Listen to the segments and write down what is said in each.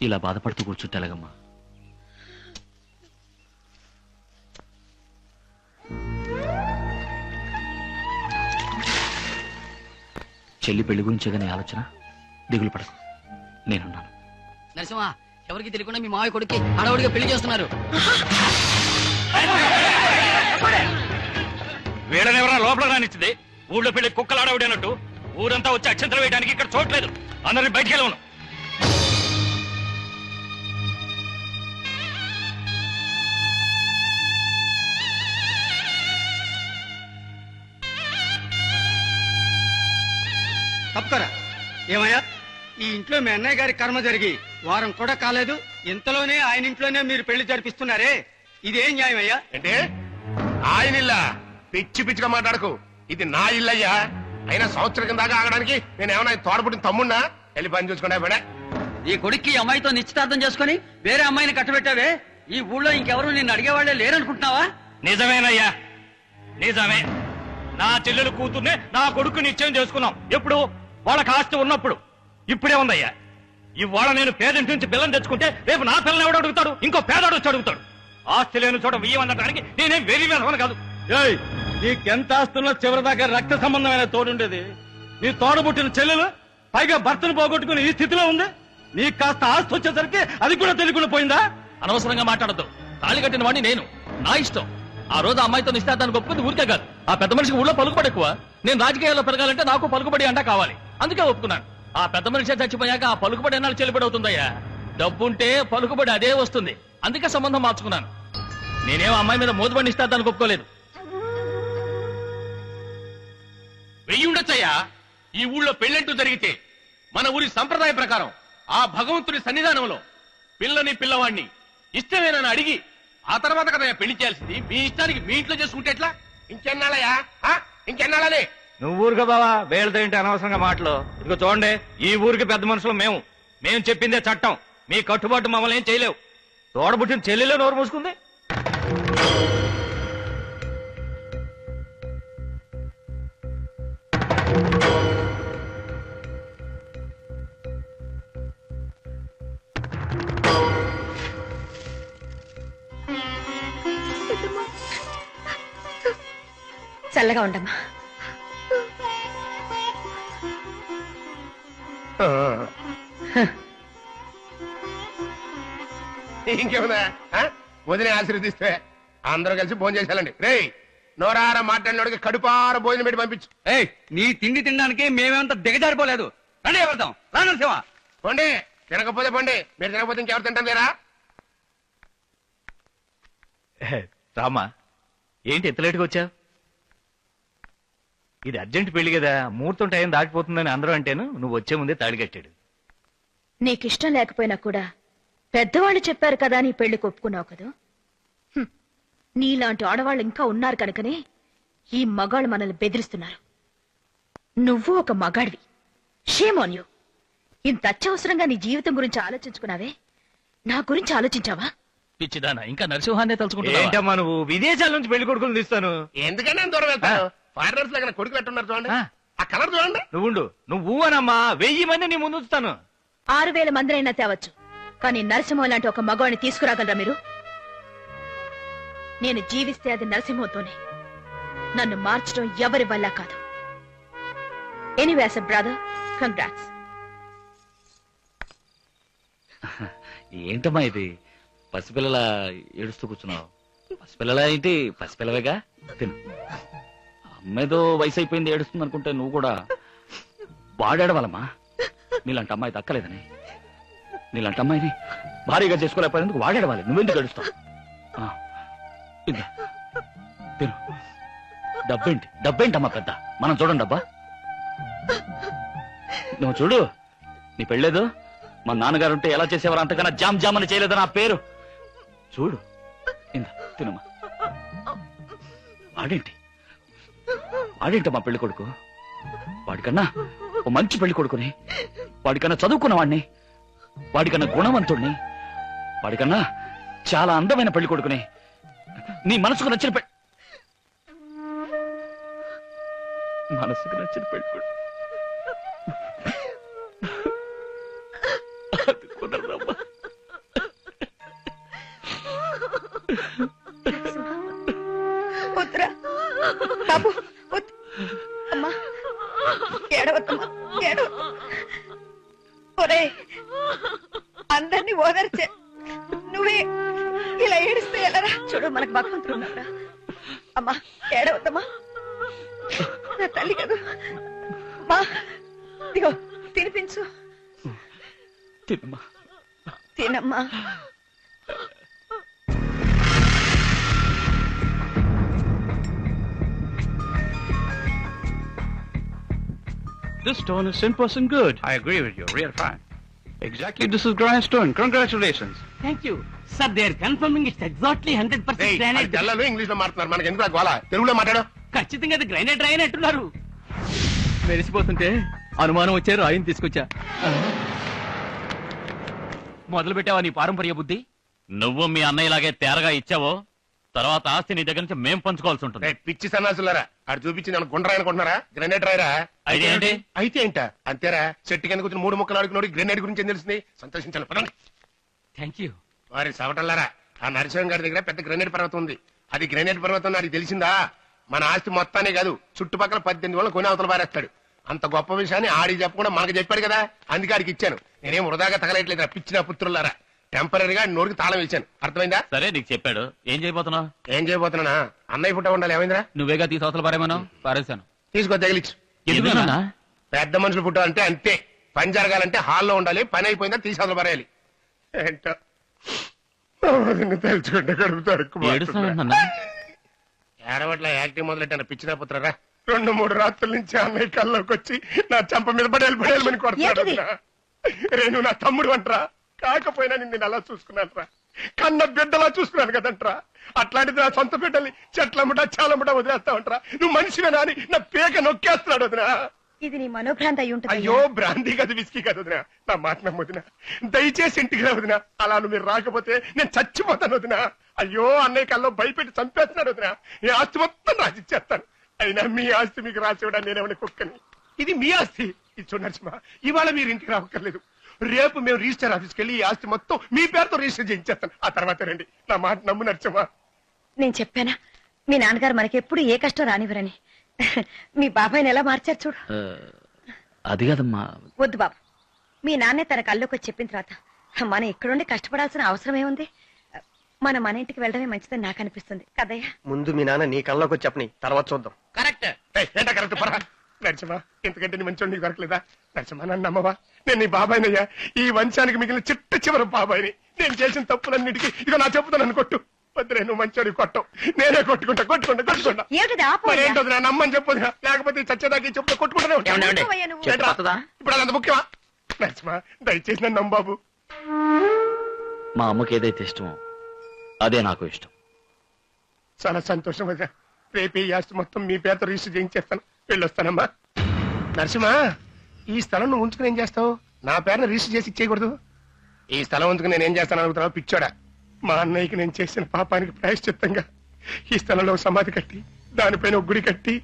ఇలా బాధపడుతూ కూర్చుంటే ఎలాగమ్మా చెల్లి పెళ్ళి గురించే కానీ ఆలోచన? దిగులు పడకు. నేనున్నాను. నరసింహ ఎవరికి తెలియకుండా మీ మావయ్య కొడుక్కి హడావుడిగా పెళ్ళి చేస్తున్నారు. వీడనెవరా లోపల రానిచ్చింది? ఊళ్ళో పెళ్ళి కుక్కలు ఆడవిడి అన్నట్టు ఊరంతా వచ్చి అక్షంతలు వేయడానికి ఇక్కడ చోట్లేదు అందరిని బయటికి వెళ్ళవను తప్పుకరా ఏమయ్యా ఈ ఇంట్లో మీ అన్నయ్య గారి కర్మ జరిగి వారం కూడా కాలేదు ఇంతలోనే ఆయన ఇంట్లోనే మీరు పెళ్ళి జరిపిస్తున్నారే. ఇదేం న్యాయం అయ్యా? అంటే ఆయన ఇల్లా? పిచ్చి పిచ్చిగా మాట్లాడకు. ఇది నా ఇల్లయ్యా అయినా సంవత్సరం కింద దాకా ఆగడానికి నేను ఏమన్నా తోడపుట్టిన తమ్మున్నా వెళ్ళి పని చూసుకున్నా బడే ఈ కొడుక్కి ఈ అమ్మాయితో నిశ్చితార్థం చేసుకుని వేరే అమ్మాయిని కట్టబెట్టావే? ఈ ఊళ్ళో ఇంకెవరు నిన్ను అడిగేవాళ్ళే లేరనుకుంటున్నావా? నిజమేనయ్యా. నిజమే. నా చెల్లెలు కూతుర్నే నా కొడుకు నిశ్చయం చేసుకున్నాం. ఎప్పుడు? వాళ్ళకి ఆస్తి ఉన్నప్పుడు. ఇప్పుడే ఉందయ్యా. ఇవాళ నేను పేదింటి నుంచి పిల్లని తెచ్చుకుంటే రేపు నా పిల్లని ఎవడు అడుగుతాడు? ఇంకో పేదోడు వచ్చి అడుగుతాడు. ఆస్తి లేని చోట వెయ్యమనడానికి నేనేం వెరీ వేసవని కాదు. ఏయ్ నీకెంత ఆస్తున్నా చివరి దాకా రక్త సంబంధమైన తోడుండేది. నీ తోడబుట్టిన చెల్లెలు పైగా భర్తను పోగొట్టుకుని ఈ స్థితిలో ఉంది. నీకు కాస్త ఆస్తి వచ్చేసరికి అది కూడా తెలియకుండా పోయిందా? అనవసరంగా మాట్లాడద్దు. తాళి కట్టిన వాడిని నేను. నా ఇష్టం. ఆ రోజు అమ్మాయితో నిశ్చితార్థానికి ఒప్పుకుంది ఊరికే కాదు. ఆ పెద్ద మనిషికి ఊళ్ళో పలుకుబడి ఎక్కువ. నేను రాజకీయాల్లో పెరగాలంటే నాకు పలుకుబడి అంటా కావాలి. అందుకే ఒప్పుకున్నాను. ఆ పెద్ద మనిషి చచ్చిపోయాక ఆ పలుకుబడి ఎన్నాళ్ళు చెల్లిబడి అవుతుందయ్యా డబ్బుంటే పలుకుబడి అదే వస్తుంది. అందుకే సంబంధం మార్చుకున్నాను. నేనేం అమ్మాయి మీద మోదుబడి నిశ్చితార్థానికి ఒప్పుకోలేదు. వెయ్యి ఉండొచ్చయ్యా. ఈ ఊళ్ళో పెళ్ళంటూ జరిగితే మన ఊరి సంప్రదాయ ప్రకారం ఆ భగవంతుడి సన్నిధానంలో పిల్లని పిల్లవాడిని ఇష్టమేనని అడిగి ఆ తర్వాత కదా పెళ్ళి చేయాల్సింది. మీ ఇష్టానికి మీ ఇంట్లో చేసుకుంటే ఎట్లా? ఇంకెన్నాళ్ళయా ఆ? ఇంకెన్నాళ్ళని? నువ్వు ఊరుగా బావా వేళ్ళతో ఏంటి అనవసరంగా మాటలు. ఇదిగో చూడండి ఈ ఊరికి పెద్ద మనుషులు మేము. మేము చెప్పిందే చట్టం. మీ కట్టుబాటు మమ్మల్ని ఏం చేయలేవు. తోడబుట్టిన చెల్లెలో నోరు మూసుకుంది. చల్లగా ఉండమ్మా. ఇంకేముందా? ఆ? వదిన ఆశీర్వదిస్తే అందరూ కలిసి భోజనం చేసేయాలండి. రేయ్ నోరార మాట్లాడినోడికి కడుపార భోజనం పెట్టి పంపించు. ఏయ్ నీ తిండి తినడానికి మేమేమంత దిగజారిపోలేదు. రండి వెళ్దాం. రా నరసింహ. పండి తినకపోతే పండి. మీరు తినకపోతే ఇంకెవరు తింటారు లేరా? రామా ఏంటి ఎంత లేటుగా వచ్చా ఇది అర్జెంట్ పెళ్ళి కదా ముహూర్తం టైం దాటిపోతుందని అందరూ అంటేను నువ్వు వచ్చే ముందే తాళి కట్టాడు. నీకిష్టం లేకపోయినా కూడా పెద్దవాళ్ళు చెప్పారు కదా నీ పెళ్ళికి ఒప్పుకున్నావు కదా. నీలాంటి ఆడవాళ్ళు ఇంకా ఉన్నారు కనుకనే ఈ మగాళ్ళు మనల్ని బెదిరిస్తున్నారు. నువ్వు ఒక మగాడివి. షేమ్ ఆన్ యూ ఇంత అత్యవసరంగా నీ జీవితం గురించి ఆలోచించుకున్నావే? నా గురించి ఆలోచించావా? పిచ్చిదానా ఇంకా నరసింహాన్నే తలుచుకుంటా నువ్వు? విదేశాల నుంచి పెళ్ళి కొడుకులు తీస్తాను. ఎందుకని అంత దూరం ఫారినర్స్ దగ్గర కొడుకు పెట్టున్నారు చూడండి. ఆ. ఆ కలర్ చూడండి. నువ్వుండు. నువ్వు అనమ్మా వెయ్యి మంది నీ ముందు ఉంచుతాను. ఆరు వేల మందినైనా తేవచ్చు. కానీ నరసింహం లాంటి ఒక మగవాడిని తీసుకురాగలరా మీరు? నేను జీవిస్తే అది నరసింహంతోనే. నన్ను మార్చడం ఎవరి వల్ల కాదు. ఎనీవేస్ బ్రదర్ కంగ్రాట్స్ ఏంటమ్మా ఇది? పసిపిల్లల ఏడుస్తూ కూర్చున్నావు. పసిపిల్లల ఏంటి? పసిపిల్లవేగా? తిను. అమ్మేదో వయసు అయిపోయింది ఏడుస్తుంది అనుకుంటే నువ్వు కూడా వాడేడవాలమ్మా. నీలాంటి అమ్మాయి దక్కలేదని. నీలాంటి అమ్మాయిని భారీగా చేసుకోలేకపోయినందుకు వాడేడవాలి. నువ్వెందుకు ఏడుస్తావు? ఆ, ఇద్దా తిను. డబ్బేంటి? డబ్బేంటమ్మా పెద్ద? మనం చూడండి డబ్బా నువ్వు చూడు. నీ పెళ్ళేదు? మా నాన్నగారు ఉంటే ఎలా చేసేవారు? అంతకన్నా జామ్ జామ్ అని చేయలేదు నా పేరు? చూడు. ఇందా తినమ్మా. వాడేంటి? వాడేంటి మా పెళ్ళి కొడుకు? వాడికన్నా ఓ మంచి పెళ్ళి కొడుకుని వాడికన్నా చదువుకున్న వాడిని వాడికన్నా గుణవంతుణ్ణి వాడికన్నా చాలా అందమైన పెళ్ళి కొడుకుని నీ మనసుకు నచ్చిన పెళ్ళి మనసుకు నచ్చిన పెళ్ళి కొడుకు. అది బాబు వద్దు అమ్మా ఏడవద్దమ్మా ఏడవ ఒరే అందరినీ ఓదర్చే. నువ్వే ఇలా ఏడిస్తే ఎలారా చూడు మనకు భగవంతుడు ఉన్నారా అమ్మా ఏడవద్దమ్మా. నా తల్లి కదా. అమ్మా ఇదిగో తినిపించు. తిన్నమ్మా తినమ్మా. This stone is 10% good. I agree with you. Real fine. Exactly. This is grindstone. Congratulations. Thank you sir they are confirming it's exactly hundred percent granite తెల్లలో ఇంగ్లీష్లో మాట్లాడుతున్నారు మనకి ఎందుకు ఆ గోళ తెలుగులో మాట్లాడు ఖచ్చితంగా అది గ్రైనైట్ రాయని అంటున్నారు మెరిసిపోతుంటే అనుమానం వచ్చే రాయిని తీసుకొచ్చా మొదలు పెట్టావా నీ పారంపర్య బుద్ధి నువ్వు మీ అన్నయ్యలాగే తేరగా ఇచ్చావో తర్వాత ఆస్తి నీ దగ్గర నుంచి మేం పంచుకోవాల్సి ఉంటుంది. రేయ్, పిచ్చి సన్నాసులారా. ఆడు చూపించి నన్ను గుండ్రాయి అనుకుంటున్నారా? గ్రెనేడ్ రాయరా? అయితే ఏంటి? అయితే ఏంట? అంతేరా. చెట్టు కింద కూర్చొని మూడు ముక్కలు ఆడుకున్నాడు గ్రెనేడ్ గురించి ఏం తెలిసింది సంతోషించాలి పదండి. థ్యాంక్ యూ వారి సవటల్లారా ఆ నరసింహం గారి దగ్గర పెద్ద గ్రెనేడ్ పర్వతం ఉంది. అది గ్రెనేడ్ పర్వతం నాకు తెలిసిందా? మన ఆస్తి మొత్తానే కాదు చుట్టుపక్కల పద్దెనిమిది వాళ్ళని కొని అవతల పారేస్తాడు అంత గొప్ప విషయాన్ని ఆడికి చెప్పకుండా మనకు చెప్పాడు కదా? అందుకే ఆడికి ఇచ్చాను. నేనేం వృధాగా తగలట్లేదు పిచ్చిన పుత్రులారా. టెంపరీగా నోటికి తాళం ఇచ్చాను అర్థమైందా? సరే నీకు చెప్పాడు. ఏం చేయబోతున్నావు? ఏం చేయబోతున్నా అన్నయ్య ఫోటో ఉండాలి ఏమైందిరా? నువ్వేగా తీసి అవతల పారేమను పారేశాను. తీసుకో తగిలిచ్చు? పెద్ద మనుషులు ఫోటో అంటే అంతే. పని జరగాలంటే హాల్లో ఉండాలి పని అయిపోయిందా తీసి అవతల పారేయాలి. ఏంటో? ఏడవట్ల యాక్టింగ్ మొదలెట్టాను. పిచ్చిన పుత్రరా. రెండు మూడు రాత్రుల నుంచి అన్నయ్య కల్లోకి వచ్చి నా చంప మీద పడేయాలి పడేయాలని కొడతాడు. రేణు నా తమ్ముడు అంటరా. కాకపోయినా నిన్ను అలా చూసుకున్నాను రా. కన్న బిడ్డలా చూసుకున్నాను కదంట్రా. అట్లాంటిది నా సొంత బిడ్డల్ని చెట్లముట చాలముట వదిలేస్తా ఉంటారా నువ్వు మనిషివేనా అని నా పేక నొక్కేస్తున్నాడు వదినా. ఇది నీ మనోభ్రాంతి అయి ఉంటుంది అయ్యో బ్రాంతి కాదు విస్కీ కాదు వదినా. నా మాట నమ్మొదినా దయచేసి ఇంటికి రా వదినా. అలా నువ్వు మీరు రాకపోతే నేను చచ్చిపోతాను వదినా. అయ్యో అన్నయ్య కల్లో భయపెట్టి చంపేస్తున్నాడు వదినా. ఈ ఆస్తి మొత్తం రాసిచ్చేస్తాను. అయినా మీ ఆస్తి మీకు రాసివ్వడా నేనేమని కుక్కని? ఇది మీ ఆస్తి. ఇది చూడు నరసింహ ఇవాళ మీరు ఇంటికి రావక్కర్లేదు. రేపు మేము రిజిస్టర్ ఆఫీస్కి వెళ్ళి ఈ ఆస్తి మొత్తం మీ పేరుతో రిజిస్టర్ చేయించేస్తాను. ఆ తర్వాత రండి. నా మాట నమ్ము నరసింహ. నేను చెప్పానా? మీ నాన్నగారు మనకెప్పుడు ఏ కష్టం రానివ్వరని. మీ బాబాయ్ని ఎలా మార్చారు చూడు. అది కాదమ్మా. వద్దు బాబు. మీ నాన్నే తన కల్లోకి వచ్చి చెప్పిన తర్వాత మనం ఇక్కడుండి కష్టపడాల్సిన అవసరం ఏముంది? మనం మన ఇంటికి వెళ్ళడమే మంచిదని నాకు అనిపిస్తుంది. కదయ్యా. ముందు మీ నాన్న నీ కళ్ళలోకి వచ్చి చెప్పని తర్వాత చూద్దాం. కరెక్ట్. ఏంటా కరెక్ట్? పరా నరసింహ ఇంతకంటే నీ మంచి నీకు దొరకలేదా? నరసింహ నన్ను నమ్మవా? నేను నీ బాబాయినయ్యా. ఈ వంశానికి మిగిలిన చిట్ట చివరి బాబాయిని. నేను చేసిన తప్పులన్నిటికీ ఇక నా చెప్పుతాను నన్ను కొట్టు. వద్దురే నువ్వు మంచోడి కొట్టవు. నేనే కొట్టుకుంటా కొట్టుకుంటా కొట్టుకుంటా. నా నమ్మని చెప్పదు లేకపోతే చచ్చేదాకా ఈ చెప్పుతో కొట్టుకుంటూనే. ఏంట్రా? ఇప్పుడు అదంత ముఖ్యమా? నరసింహ దయచేసి నన్ను నమ్ము బాబు మా అమ్మకి ఏదైతే ఇష్టమో అదే నాకు ఇష్టం. చాలా సంతోషం రేపు ఈ ఆస్తి మొత్తం మీ పేరుతో రిజిస్టర్ చేయించేస్తాను. వెళ్ళొస్తానమ్మా. నరసింహ ఈ స్థలం నువ్వు ఉంచుకుని ఏం చేస్తావు? నా పేరును రిజిస్టర్ చేసి ఇచ్చేయకూడదు. ఈ స్థలం ఉంచుకుని నేను ఏం చేస్తాను అనుకుంటున్నావు? పిచ్చోడా. మా అన్నయ్యకి నేను చేసిన పాపానికి ప్రాయశ్చిత్తంగా ఈ స్థలంలో ఒక సమాధి కట్టి దానిపైన ఒక గుడి కట్టి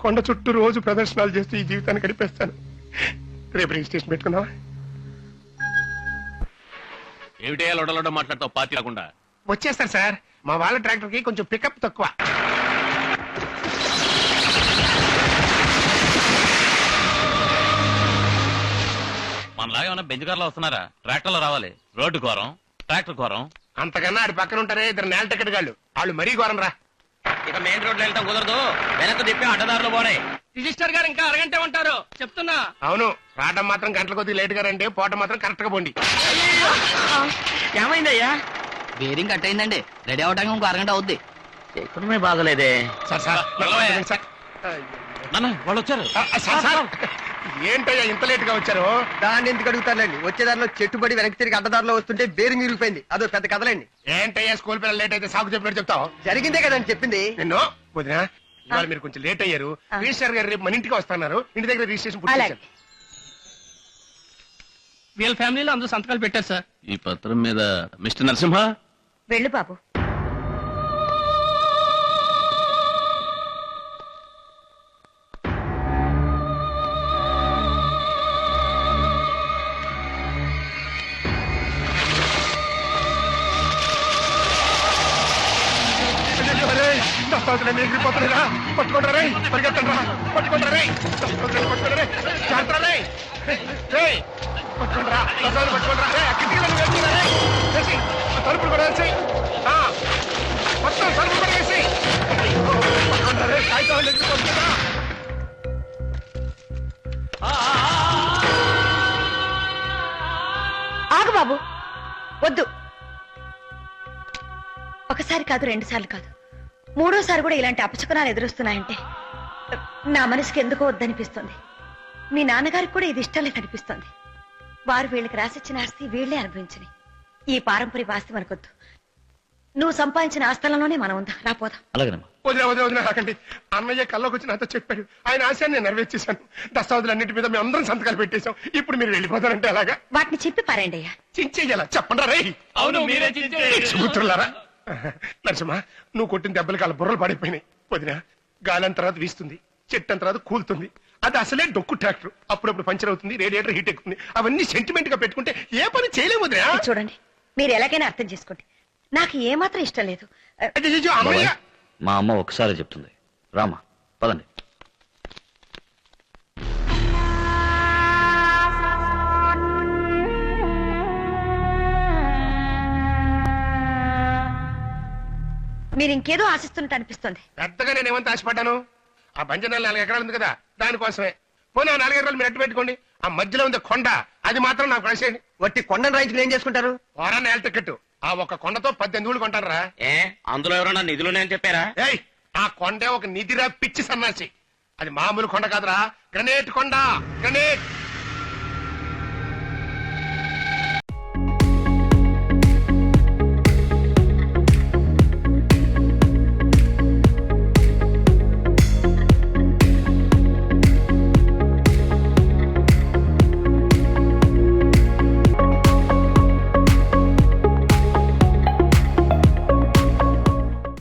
కొండ చుట్టూ రోజు ప్రదర్శనలు చేస్తూ ఈ జీవితాన్ని గడిపేస్తాను. రేపు రిజిస్ట్రేషన్ పెట్టుకున్నావా ఏమిటే లొడలొడ మాట్లాడతావు పాతి కాకుండా వచ్చేస్తారు సార్. మా వాళ్ళ ట్రాక్టర్కి కొంచెం పికప్ తక్కువ. మనలాగా ఏమైనా బెంచ్ కార్లో వస్తున్నారా? ట్రాక్టర్లో రావాలి. రోడ్డు కోరం ట్రాక్టర్ కోరం అంతకన్నా ఆడి పక్కన ఉంటారే ఇద్దరు నేల టికెట్ గాళ్ళు. వాళ్ళు మరీ ఘోరం రా. ఇక మెయిన్ రోడ్లో వెళ్తాం కుదరదు. వెనక్కి తిప్పి అడ్డదారులు పోనే రిజిస్టర్ గారు ఇంకా అరగంటే ఉంటారు. చెప్తున్నా. అవును రావడం మాత్రం గంటల కొద్ది లేట్గా రండి. పోవటం మాత్రం కరెక్ట్గా పోండి. ఏమైందయ్యా? బేరింగ్ కట్ అయిందండి. రెడీ అవడానికి ఇంకో అరగంట అవుద్ది. ఎక్కడమే బాగలేదే సార్ సార్. నాన్న వాళ్ళు వచ్చారు. సార్. ఏంటయ్యా ఇంత లేట్గా వచ్చారు? దాన్ని ఎందుకు అడుగుతారులేండి? వచ్చేదారిలో చెట్టుబడి వెనక్కి తిరిగి అడ్డదారిలో వస్తుంటే బేరింగ్ మిగిలిపోయింది. అదో పెద్ద కథలేండి. ఏంటయ్యా స్కూల్ పిల్లలు లేట్ అయితే సాగు చెప్పినట్టు చెప్తావు? జరిగిందే కదండి చెప్పింది. నిన్ను? వదినా ఇవాళ మీరు కొంచెం లేట్ అయ్యారు. రిజిస్టర్ గారు రేపు మన ఇంటికి వస్తున్నారు. ఇంటి దగ్గర రిజిస్ట్రేషన్ పూర్తి అలాగే. చేశాను వీళ్ళ ఫ్యామిలీలో అందరూ సంతకాలు పెట్టారు సార్. ఈ పత్రం మీద మిస్టర్ నరసింహ? వెళ్ళు బాబు. పట్టుకుంటారా రే పరిగెత్తండి రా. పట్టుకుంటారా రే పట్టుకుంటారా జాగ్రత్త రే. రే. పట్టుకుంటారా పట్టుకుంటారా రే. కిటికీలను వేసి తలుపులు కూడా వేసి మొత్తం తలుపులు కూడా వేసి. పట్టుకుంటారా రే కాగితాలు ఎగిరిపోతున్నారా ఆగు బాబు వద్దు. ఒకసారి కాదు రెండుసార్లు కాదు. మూడోసారి కూడా ఇలాంటి అపశకునాలు ఎదురొస్తున్నాయంటే నా మనసుకి ఎందుకో వద్దనిపిస్తుంది. మీ నాన్నగారికి కూడా ఇది ఇష్టం లేక అనిపిస్తుంది వారు వీళ్ళకి రాసిచ్చిన ఆస్తి వీళ్ళే అనుభవించని ఈ పారంపర్య ఆస్తి మనకొద్దు నువ్వు సంపాదించిన ఆస్థలంలోనే మనం ఉందా. రాపోదాం అలాగేనమ్మా. రాకండి అన్నయ్య కల్లోకి వచ్చి నాతో చెప్పాడు. ఆయన ఆశయాన్ని నేను నెరవేర్చేశాను. దస్తావేజులన్నింటి మీద మేము అందరం సంతకాలు పెట్టేశాం. ఇప్పుడు మీరు వెళ్ళిపోతారంటే అలాగా వాటిని చెప్పి పారండి అయ్యా. చించేయాల? చెప్పండి రే అవును మీరే సుపుత్రులారా నరసింహ నువ్వు కొట్టిన దెబ్బలకి వాళ్ళ బుర్రలు పడిపోయినాయి. వదిన గాలి తర్వాత వీస్తుంది చెట్టు అంత తర్వాత కూలుతుంది. అది అసలే డొక్కు ట్రాక్టర్. అప్పుడప్పుడు పంచర్ అవుతుంది రేడియేటర్ హీట్ ఎక్కుతుంది. అవన్నీ సెంటిమెంట్గా పెట్టుకుంటే ఏ పని చేయలేము వదినా? చూడండి మీరు ఎలాగైనా అర్థం చేసుకోండి. నాకు ఏమాత్రం ఇష్టం లేదు. అయ్యయ్యో, అమ్మయ్య! బాబాయ్, మా అమ్మ ఒకసారి చెప్తుంది. రామా పదండి. మీరు ఇంకేదో ఆశిస్తున్నట్టు అనిపిస్తుంది. పెద్దగా నేను ఏమంత ఆశపడ్డాను? ఆ బంజనాలు నాలుగు ఎకరాలు ఉంది కదా దానికోసమే. పోనీ ఆ నాలుగు ఎకరాలు మీరు అట్టు పెట్టుకోండి. ఆ మధ్యలో ఉంది కొండ అది మాత్రం నాకు కలిసేయండి వట్టి కొండను రైతులు ఏం చేసుకుంటారు? వారాన్ని నేల టికెట్ ఆ ఒక కొండతో పద్దెనిమిది ఊళ్ళు కొంటారా? ఏ అందులో ఎవరన్నా నిధులు అని చెప్పారా? ఏయ్ ఆ కొండే ఒక నిధిరా పిచ్చి సన్నాసి. అది మామూలు కొండ కాదురా గ్రనేట్ కొండ గ్రనేట్.